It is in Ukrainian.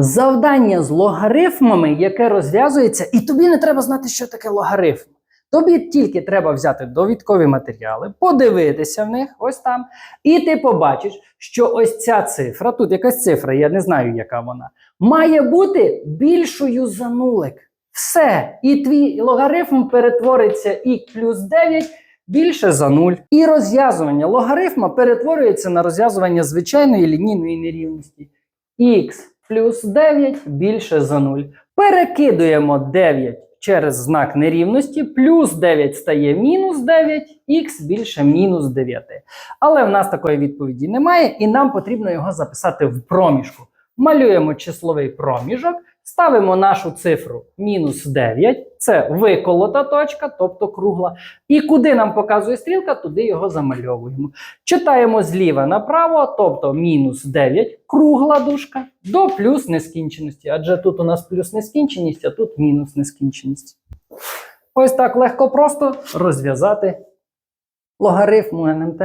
Завдання з логарифмами, яке розв'язується, і тобі не треба знати, що таке логарифм. Тобі тільки треба взяти довідкові матеріали, подивитися в них, ось там, і ти побачиш, що ось ця цифра, тут якась цифра, я не знаю, яка вона, має бути більшою за нулик. Все. І твій логарифм перетвориться і плюс 9 більше за 0. І розв'язування логарифма перетворюється на розв'язування звичайної лінійної нерівності. х плюс 9 більше за 0. Перекидуємо 9 через знак нерівності, плюс 9 стає мінус 9, х більше мінус 9. Але в нас такої відповіді немає, і нам потрібно його записати в проміжку. Малюємо числовий проміжок, ставимо нашу цифру мінус 9, це виколота точка, тобто кругла. І куди нам показує стрілка, туди його замальовуємо. Читаємо зліва направо, тобто мінус 9, кругла дужка, до плюс нескінченості. Адже тут у нас плюс нескінченість, а тут мінус нескінченість. Ось так легко просто розв'язати логарифм НМТ.